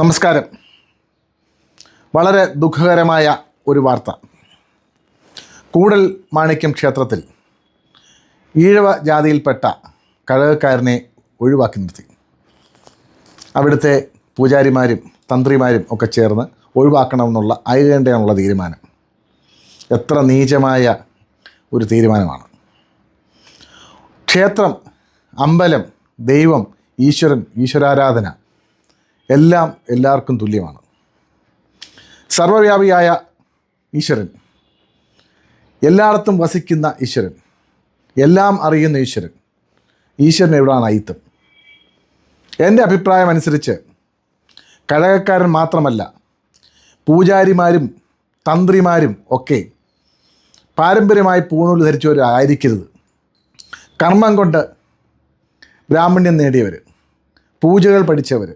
നമസ്കാരം. വളരെ ദുഃഖകരമായ ഒരു വാർത്ത. കൂടൽ മാണിക്യം ക്ഷേത്രത്തിൽ ഈഴവ ജാതിയിൽപ്പെട്ട കഴകക്കാരനെ ഒഴിവാക്കി നിർത്തി. അവിടുത്തെ പൂജാരിമാരും തന്ത്രിമാരും ഒക്കെ ചേർന്ന് ഒഴിവാക്കണമെന്നുള്ള അയകേണ്ടയാണുള്ള തീരുമാനം. എത്ര നീചമായ ഒരു തീരുമാനമാണ്. ക്ഷേത്രം അമ്പലം ദൈവം ഈശ്വരൻ ഈശ്വരാരാധന എല്ലാം എല്ലാവർക്കും തുല്യമാണ്. സർവവ്യാപിയായ ഈശ്വരൻ. എല്ലായിടത്തും വസിക്കുന്ന ഈശ്വരൻ. എല്ലാം അറിയുന്ന ഈശ്വരൻ. ഈശ്വരൻ എവിടെയാണ് അയിത്തം? എന്റെ അഭിപ്രായം അനുസരിച്ച് കഴകക്കാരൻ മാത്രമല്ല പൂജാരിമാരും തന്ത്രിമാരും ഒക്കെ പാരമ്പര്യമായി പൂണൂൽ ധരിച്ചവരായിരിക്കരുത്. കർമ്മം കൊണ്ട് ബ്രാഹ്മണ്യം നേടിയവർ പൂജകൾ പഠിച്ചവർ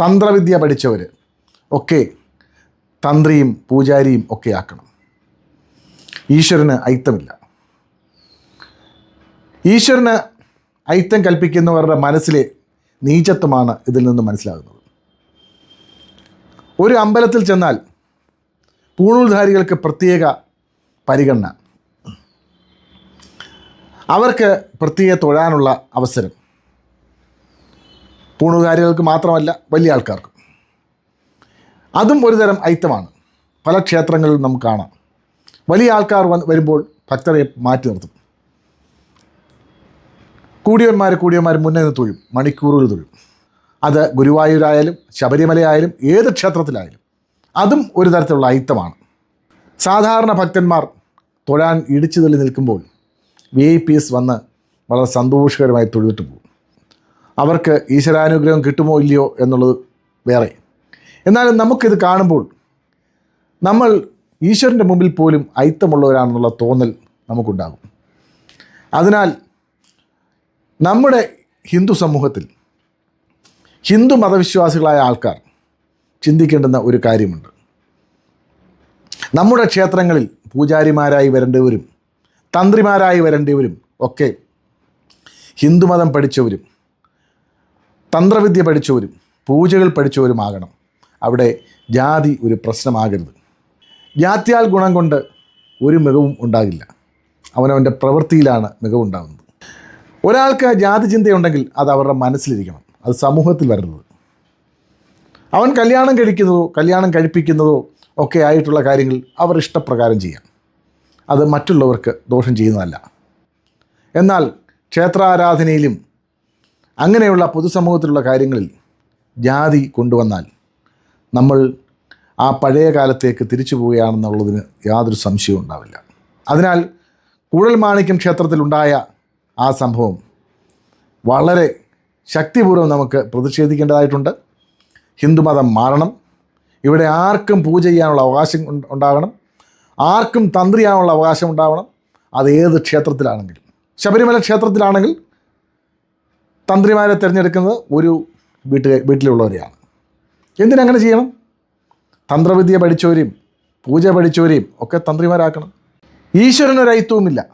തന്ത്രവിദ്യ പഠിച്ചവർ ഒക്കെ തന്ത്രിയും പൂജാരിയും ഒക്കെ ആക്കണം. ഈശ്വരന് ഐത്തമില്ല ഈശ്വരന് ഐത്തം കൽപ്പിക്കുന്നവരുടെ മനസ്സിലെ നീചത്വമാണ് ഇതിൽ നിന്ന് മനസ്സിലാകുന്നത്. ഒരു അമ്പലത്തിൽ ചെന്നാൽ പൂണൂൽധാരികൾക്ക് പ്രത്യേക പരിഗണന. അവർക്ക് പ്രത്യേക തൊഴാനുള്ള അവസരം. പൂണുകാരികൾക്ക് മാത്രമല്ല വലിയ ആൾക്കാർക്കും. അതും ഒരുതരം തരം ഐത്തമാണ് പല ക്ഷേത്രങ്ങളിലും നമുക്ക് കാണാം. വലിയ ആൾക്കാർ വന്ന് വരുമ്പോൾ ഭക്തരെ മാറ്റി നിർത്തും. കൂടിയന്മാർ കൂടിയന്മാർ മുന്നേ നിന്ന് തൊഴും. മണിക്കൂറുകൾ തൊഴും. അത് ഗുരുവായൂരായാലും ശബരിമലയായാലും ഏത് ക്ഷേത്രത്തിലായാലും. അതും ഒരു തരത്തിലുള്ള ഐത്തമാണ് സാധാരണ ഭക്തന്മാർ തൊഴാൻ ഇടിച്ചു തള്ളി നിൽക്കുമ്പോൾ വി ഐ പി എസ് വന്ന് വളരെ സന്തോഷകരമായി തൊഴുതിട്ട് പോകും. അവർക്ക് ഈശ്വരാനുഗ്രഹം കിട്ടുമോ ഇല്ലയോ എന്നുള്ളത് വേറെ. എന്നാലും നമുക്കിത് കാണുമ്പോൾ നമ്മൾ ഈശ്വരന്റെ മുമ്പിൽ പോലും ഐത്തമുള്ളവരാണെന്നുള്ള തോന്നൽ നമുക്കുണ്ടാകും. അതിനാൽ നമ്മുടെ ഹിന്ദു സമൂഹത്തിൽ ഹിന്ദു മതവിശ്വാസികളായ ആൾക്കാർ ചിന്തിക്കേണ്ടുന്ന ഒരു കാര്യമുണ്ട്. നമ്മുടെ ക്ഷേത്രങ്ങളിൽ പൂജാരിമാരായി വരേണ്ടവരും തന്ത്രിമാരായി വരേണ്ടവരും ഒക്കെ ഹിന്ദുമതം പഠിച്ചവരും തന്ത്രവിദ്യ പഠിച്ചവരും പൂജകൾ പഠിച്ചവരുമാകണം. അവിടെ ജാതി ഒരു പ്രശ്നമാകരുത്. ജാത്യാൽ ഗുണം കൊണ്ട് ഒരു മികവും ഉണ്ടാകില്ല. അവനവന്റെ പ്രവൃത്തിയിലാണ് മികവുണ്ടാകുന്നത്. ഒരാൾക്ക് ജാതി ചിന്തയുണ്ടെങ്കിൽ അത് അവരുടെ മനസ്സിലിരിക്കണം. അത് സമൂഹത്തിൽ വരരുത്. അവൻ കല്യാണം കഴിക്കുന്നതോ കല്യാണം കഴിപ്പിക്കുന്നതോ ഒക്കെ ആയിട്ടുള്ള കാര്യങ്ങൾ അവർ ഇഷ്ടപ്രകാരം ചെയ്യാം. അത് മറ്റുള്ളവർക്ക് ദോഷം ചെയ്യുന്നതല്ല. എന്നാൽ ക്ഷേത്രാരാധനയിലും അങ്ങനെയുള്ള പൊതുസമൂഹത്തിലുള്ള കാര്യങ്ങളിൽ ജാതി കൊണ്ടുവന്നാൽ നമ്മൾ ആ പഴയ കാലത്തേക്ക് തിരിച്ചു പോവുകയാണെന്നുള്ളതിന് യാതൊരു സംശയവും ഉണ്ടാവില്ല. അതിനാൽ കൂടൽമാണിക്യം ക്ഷേത്രത്തിലുണ്ടായ ആ സംഭവം വളരെ ശക്തിപൂർവം നമുക്ക് പ്രതിഷേധിക്കേണ്ടതായിട്ടുണ്ട്. ഹിന്ദുമതം മാറണം. ഇവിടെ ആർക്കും പൂജ ചെയ്യാനുള്ള അവകാശം ഉണ്ടാകണം. ആർക്കും തന്ത്രിയാനുള്ള അവകാശം ഉണ്ടാവണം. അത് ഏത് ക്ഷേത്രത്തിലാണെങ്കിലും. ശബരിമല ക്ഷേത്രത്തിലാണെങ്കിൽ തന്ത്രിമാരെ തിരഞ്ഞെടുക്കുന്നത് ഒരു വീട്ടിലെ വീട്ടിലുള്ളവരെയാണ്. എന്തിനങ്ങനെ ചെയ്യണം? തന്ത്രവിദ്യ പഠിച്ചവരെയും പൂജ പഠിച്ചവരെയും ഒക്കെ തന്ത്രിമാരാക്കണം. ഈശ്വരനൊരൈത്വവുമില്ല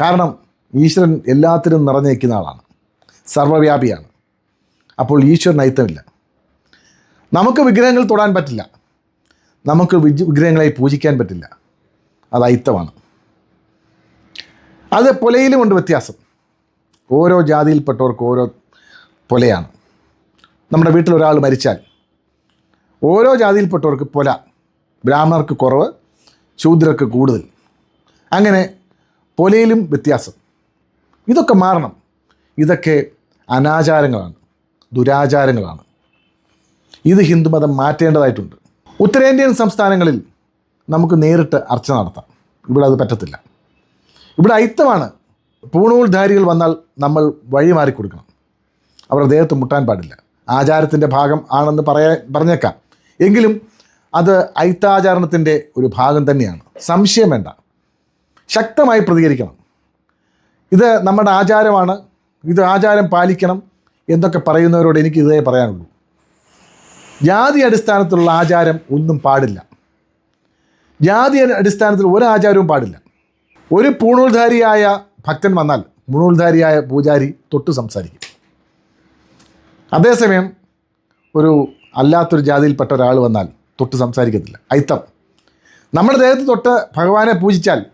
കാരണം ഈശ്വരൻ എല്ലാത്തിനും നിറഞ്ഞു നിൽക്കുന്ന ആളാണ്. സർവവ്യാപിയാണ്. അപ്പോൾ ഈശ്വരൻ ഐത്തമില്ല നമുക്ക് വിഗ്രഹങ്ങൾ തൊടാൻ പറ്റില്ല. നമുക്ക് വിഗ്രഹങ്ങളെ പൂജിക്കാൻ പറ്റില്ല. അത് ഐത്തമാണ് അത് പൊലയിലുമുണ്ട് വ്യത്യാസം. ഓരോ ജാതിയിൽപ്പെട്ടവർക്ക് ഓരോ പൊലയാണ്. നമ്മുടെ വീട്ടിൽ ഒരാൾ മരിച്ചാൽ ഓരോ ജാതിയിൽപ്പെട്ടവർക്ക് പൊല. ബ്രാഹ്മണർക്ക് കുറവ് ശൂദ്രർക്ക് കൂടുതൽ. അങ്ങനെ പൊലയിലും വ്യത്യാസം. ഇതൊക്കെ മാറണം. ഇതൊക്കെ അനാചാരങ്ങളാണ് ദുരാചാരങ്ങളാണ്. ഇത് ഹിന്ദുമതം മാറ്റേണ്ടതായിട്ടുണ്ട്. ഉത്തരേന്ത്യൻ സംസ്ഥാനങ്ങളിൽ നമുക്ക് നേരിട്ട് അർച്ച നടത്താം. ഇവിടെ അത് പറ്റത്തില്ല. ഇവിടെ ഐത്തമാണ് പൂണൂൽധാരികൾ വന്നാൽ നമ്മൾ വഴി മാറി കൊടുക്കണം. അവർ ദേഹത്ത് മുട്ടാൻ പാടില്ല. ആചാരത്തിന്റെ ഭാഗം ആണെന്ന് പറയാ പറഞ്ഞേക്കാം. എങ്കിലും അത് ഐത്താചാരണത്തിന്റെ ഒരു ഭാഗം തന്നെയാണ്. സംശയം വേണ്ട. ശക്തമായി പ്രതികരിക്കണം. ഇത് നമ്മുടെ ആചാരമാണ്. ഇത് ആചാരം പാലിക്കണം എന്നൊക്കെ പറയുന്നവരോട് എനിക്ക് ഇതേ പറയാനുള്ളൂ. ജാതി അടിസ്ഥാനത്തിലുള്ള ആചാരം ഒന്നും പാടില്ല. ജാതി അടിസ്ഥാനത്തിൽ ഒരു ആചാരവും പാടില്ല. ഒരു പൂണൂൽധാരിയായ ഭക്തൻ വന്നാൽ മുഴുവൽധാരിയായ പൂജാരി തൊട്ട് സംസാരിക്കും. അതേസമയം ഒരു അല്ലാത്തൊരു ജാതിയിൽപ്പെട്ട ഒരാൾ വന്നാൽ തൊട്ട് സംസാരിക്കത്തില്ല. അയിത്തം നമ്മുടെ ദേഹത്ത് തൊട്ട് ഭഗവാനെ പൂജിച്ചാൽ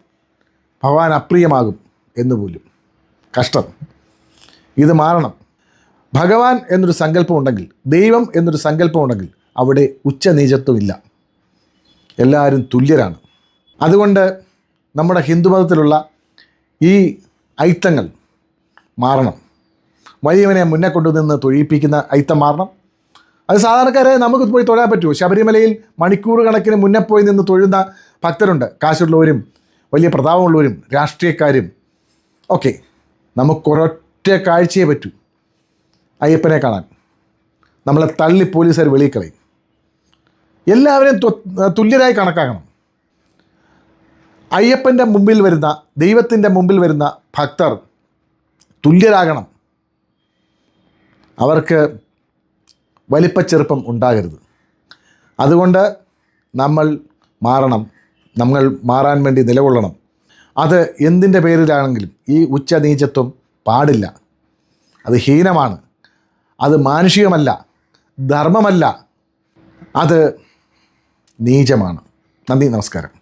ഭഗവാൻ അപ്രിയമാകും എന്ന് പോലും. കഷ്ടം. ഇത് മാറണം. ഭഗവാൻ എന്നൊരു സങ്കല്പമുണ്ടെങ്കിൽ ദൈവം എന്നൊരു സങ്കല്പമുണ്ടെങ്കിൽ അവിടെ ഉച്ചനീചത്വമില്ല. എല്ലാവരും തുല്യരാണ്. അതുകൊണ്ട് നമ്മുടെ ഹിന്ദുമതത്തിലുള്ള ഈ ഐത്തങ്ങൾ മാറണം. വലിയവനെ മുന്നേ കൊണ്ടുനിന്ന് തൊഴിയിപ്പിക്കുന്ന ഐത്തം മാറണം. അത് സാധാരണക്കാരെ നമുക്ക് പോയി തൊഴാൻ പറ്റുമോ ശബരിമലയിൽ മണിക്കൂർ കണക്കിന് മുന്നേ പോയി നിന്ന് തൊഴുന്ന ഭക്തരുണ്ട്. കാശുള്ളവരും വലിയ പ്രതാപമുള്ളവരും രാഷ്ട്രീയക്കാരും. ഓക്കെ നമുക്കൊരൊറ്റ കാഴ്ചയെ പറ്റൂ. അയ്യപ്പനെ കാണാൻ. നമ്മളെ തള്ളി പോലീസുകാർ വെളിയിൽ കളയും. എല്ലാവരെയും തുല്യരായി കണക്കാക്കണം. അയ്യപ്പന്റെ മുമ്പിൽ വരുന്ന ദൈവത്തിന്റെ മുമ്പിൽ വരുന്ന ഭക്തർ തുല്യരാകണം. അവർക്ക് വലിപ്പച്ചെറുപ്പം ഉണ്ടാകരുത്. അതുകൊണ്ട് നമ്മൾ മാറണം. നമ്മൾ മാറാൻ വേണ്ടി നിലകൊള്ളണം. അത് എന്തിന്റെ പേരിലാണെങ്കിലും ഈ ഉച്ചനീചത്വം പാടില്ല. അത് ഹീനമാണ്. അത് മാനുഷികമല്ല. ധർമ്മമല്ല. അത് നീചമാണ്. നന്ദി നമസ്കാരം.